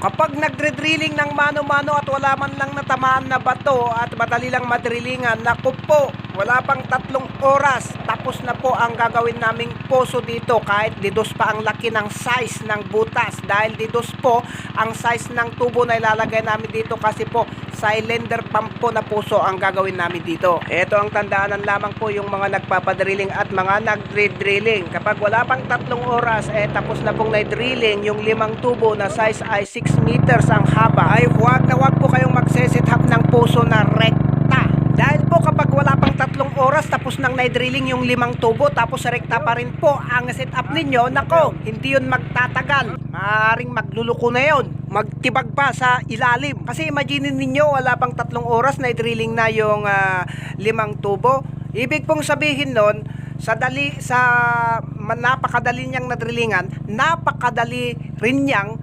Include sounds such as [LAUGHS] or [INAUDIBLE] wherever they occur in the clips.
Kapag nagre-drilling ng mano-mano at wala man lang natamaan na bato at madali lang madrillingan, naku po, wala pang tatlong oras, tapos na po ang gagawin naming poso dito. Kahit didos pa ang laki ng size ng butas dahil didos po ang size ng tubo na ilalagay namin dito kasi po cylinder pump po na puso ang gagawin namin dito. Ito ang tandaanan lamang po yung mga nagpapadrilling at mga nagre-drilling. Kapag wala pang tatlong oras, eh tapos na pong na-drilling yung limang tubo na size ay 6 meters ang haba, ay huwag na huwag po kayong magseset up ng puso na rekta. Dahil po kapag wala pang tatlong oras tapos nang na-drilling yung limang tubo tapos rekta pa rin po ang setup ninyo, nako, hindi yun magtatagal. Maaring magluluko na yun. Magtibag pa sa ilalim. Kasi imagine ninyo wala pang tatlong oras na-drilling na yung ah, limang tubo. Ibig pong sabihin nun, sa dali sa napakadali niyang nadrillingan, napakadali rin niyang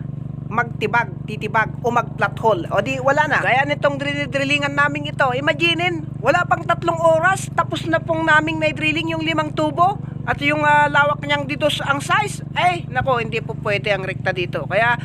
magtibag, titibag o mag-flat hole. O di wala na. Kaya nitong drill drillingan namin ito, imaginin, wala pang tatlong oras, tapos na pong naming na-drilling yung limang tubo at yung ah, lawak niyang dito ang size. Ay, nako, hindi po pwede ang rekta dito. Kaya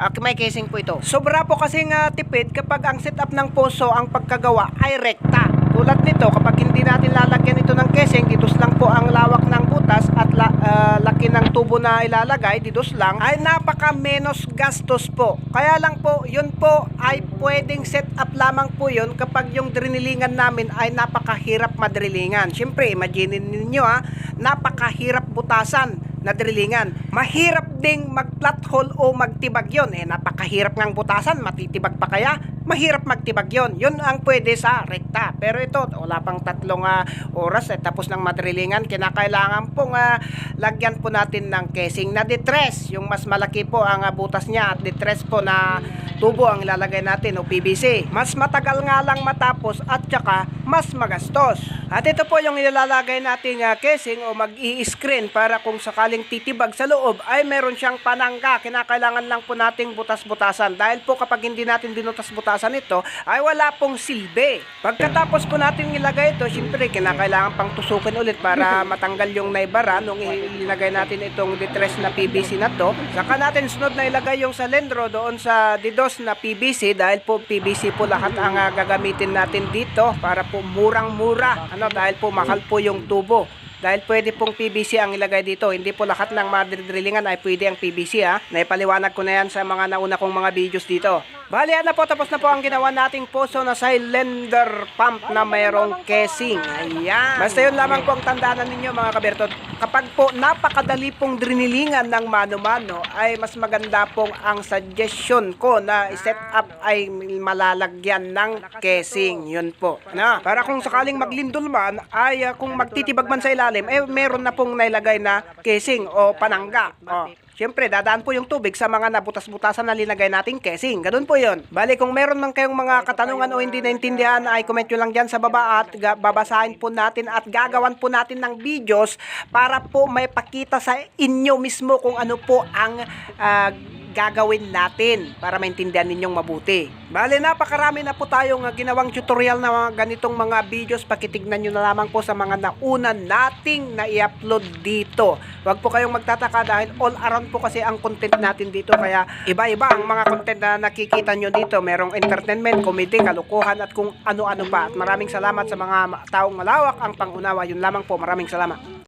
ah, may casing po ito. Sobra po kasing ah, tipid kapag ang setup ng poso ang pagkagawa ay rekta. Tulad nito, kapag hindi natin lalagyan ito ng casing, ditos lang po ang lawak ng butas at la- ah, laki ng tubo na ilalagay, ditos lang, ay napaka menos gastos po. Kaya lang po, yun po ay pwedeng set up lamang po yun kapag yung drinilingan namin ay napakahirap madrilingan. Siyempre, imagine ninyo ha, napakahirap butasan na drillingan. Mahirap ding mag-flat hole o magtibag yon. Eh, napakahirap ngang butasan. Matitibag pa kaya? Mahirap magtibag yon. Yun ang pwede sa rekta. Pero ito, wala pang tatlong ah, oras eh, tapos ng madrillingan. Kinakailangan pong ah, lagyan po natin ng casing na detress. Yung mas malaki po ang ah, butas niya at detress po na tubo ang ilalagay natin o PVC. Mas matagal nga lang matapos at saka mas magastos. At ito po yung ilalagay nating ah, casing o mag-i-screen para kung sakaling titibag sa loob ay meron siyang panangga. Kinakailangan lang po nating butas-butasan. Dahil po kapag hindi natin binutas-butasan ito ay wala pong silbi. Pagkatapos po natin ilagay ito, syempre kinakailangan pang tusukin ulit para [LAUGHS] matanggal yung naibara nung ilagay natin itong detress na PVC na to. Saka natin sunod na ilagay yung salendro doon sa didos na PVC dahil po PVC po lahat ang ah, gagamitin natin dito para po murang-mura. Ano dahil po mahal po yung tubo. Dahil pwede pong PVC ang ilagay dito. Hindi po lahat ng mga drillingan ay pwede ang PVC ha. Naipaliwanag ko na yan sa mga nauna kong mga videos dito. Bali, na po. Tapos na po ang ginawa nating poso na cylinder pump na mayroong casing. Ayan. Basta yun lamang po ang tandaanan ninyo mga kabertot. Kapag po napakadali pong drinilingan ng mano-mano ay mas maganda pong ang suggestion ko na set up ay malalagyan ng casing. Yun po. Na, para kung sakaling maglindol man ay ah, kung magtitibag man sa ilalim eh meron na pong nailagay na casing o panangga. O, Siyempre, dadaan po yung tubig sa mga nabutas-butasan na linagay nating casing. Ganun po yun. Bali, kung meron man kayong mga katanungan o hindi naintindihan, ay comment nyo lang dyan sa baba at babasahin po natin at gagawan po natin ng videos para po may pakita sa inyo mismo kung ano po ang ah, gagawin natin para maintindihan ninyong mabuti. Bale, napakarami na po tayong ginawang tutorial na mga ganitong mga videos. Pakitignan nyo na lamang po sa mga nauna nating na i-upload dito. Huwag po kayong magtataka dahil all around po kasi ang content natin dito. Kaya iba-iba ang mga content na nakikita nyo dito. Merong entertainment, comedy, kalukuhan at kung ano-ano pa. At maraming salamat sa mga taong malawak ang pangunawa. Yun lamang po. Maraming salamat.